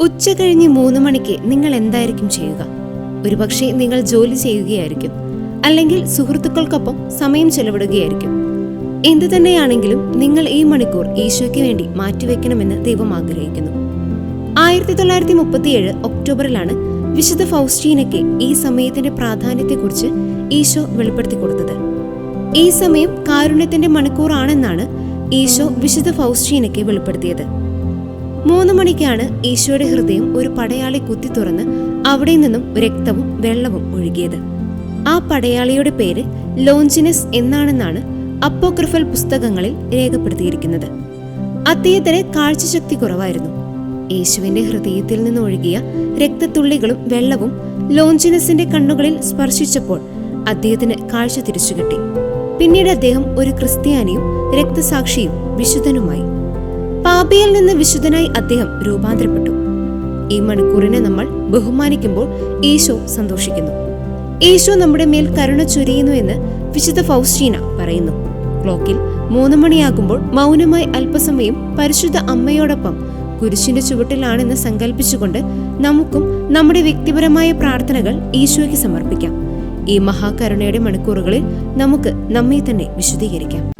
ഉച്ച കഴിഞ്ഞ് മൂന്ന് മണിക്ക് നിങ്ങൾ എന്തായിരിക്കും ചെയ്യുക? ഒരുപക്ഷെ നിങ്ങൾ ജോലി ചെയ്യുകയായിരിക്കും. അല്ലെങ്കിൽ സുഹൃത്തുക്കൾക്കൊപ്പം സമയം ചെലവിടുകയായിരിക്കും. എന്തു തന്നെയാണെങ്കിലും നിങ്ങൾ ഈ മണിക്കൂർ ഈശോയ്ക്ക് വേണ്ടി മാറ്റിവെക്കണമെന്ന് ദൈവം ആഗ്രഹിക്കുന്നു. ആയിരത്തി തൊള്ളായിരത്തി മുപ്പത്തിയേഴ് ഒക്ടോബറിലാണ് വിശുദ്ധ ഫൗസ്റ്റീനയ്ക്ക് ഈ സമയത്തിന്റെ പ്രാധാന്യത്തെക്കുറിച്ച് ഈശോ വെളിപ്പെടുത്തി കൊടുത്തത്. ഈ സമയം കാരുണ്യത്തിന്റെ മണിക്കൂറാണെന്നാണ് ഈശോ വിശുദ്ധ ഫൗസ്റ്റീനയ്ക്ക് വെളിപ്പെടുത്തിയത്. മൂന്ന് മണിക്കാണ് ഈശോയുടെ ഹൃദയം ഒരു പടയാളി കുത്തി തുറന്ന് അവിടെ നിന്നും രക്തവും വെള്ളവും ഒഴുകിയത്. ആ പടയാളിയുടെ പേര് ലോഞ്ചിനസ് എന്നാണെന്നാണ് അപ്പോക്രിഫൽ പുസ്തകങ്ങളിൽ രേഖപ്പെടുത്തിയിരിക്കുന്നത്. അദ്ദേഹത്തിന് കാഴ്ചശക്തി കുറവായിരുന്നു. യേശുവിന്റെ ഹൃദയത്തിൽ നിന്ന് ഒഴുകിയ രക്തത്തുള്ളികളും വെള്ളവും ലോഞ്ചിനസിന്റെ കണ്ണുകളിൽ സ്പർശിച്ചപ്പോൾ അദ്ദേഹത്തിന് കാഴ്ച തിരിച്ചു കിട്ടി പിന്നീട് അദ്ദേഹം ഒരു ക്രിസ്ത്യാനിയും രക്തസാക്ഷിയും വിശുദ്ധനുമായി പാപിയിൽ നിന്ന് വിശുദ്ധനായി അദ്ദേഹം രൂപാന്തരപ്പെട്ടു. ഈ മണിക്കൂറിനെ നമ്മൾ ബഹുമാനിക്കുമ്പോൾ ഈശോ സന്തോഷിക്കുന്നു. ഈശോ നമ്മുടെ മേൽ കരുണ ചൊരിയുന്നു എന്ന് വിശുദ്ധ ഫൗസ്റ്റീന പറയുന്നു. ക്ലോക്കിൽ മൂന്ന് മണിയാകുമ്പോൾ മൗനമായി അല്പസമയം പരിശുദ്ധ അമ്മയോടൊപ്പം കുരിശിന്റെ ചുവട്ടിലാണെന്ന് സങ്കല്പിച്ചുകൊണ്ട് നമുക്കും നമ്മുടെ വ്യക്തിപരമായ പ്രാർത്ഥനകൾ ഈശോയ്ക്ക് സമർപ്പിക്കാം. ഈ മഹാകരുണയുടെ മണിക്കൂറുകളിൽ നമുക്ക് നമ്മെ തന്നെ വിശുദ്ധീകരിക്കാം.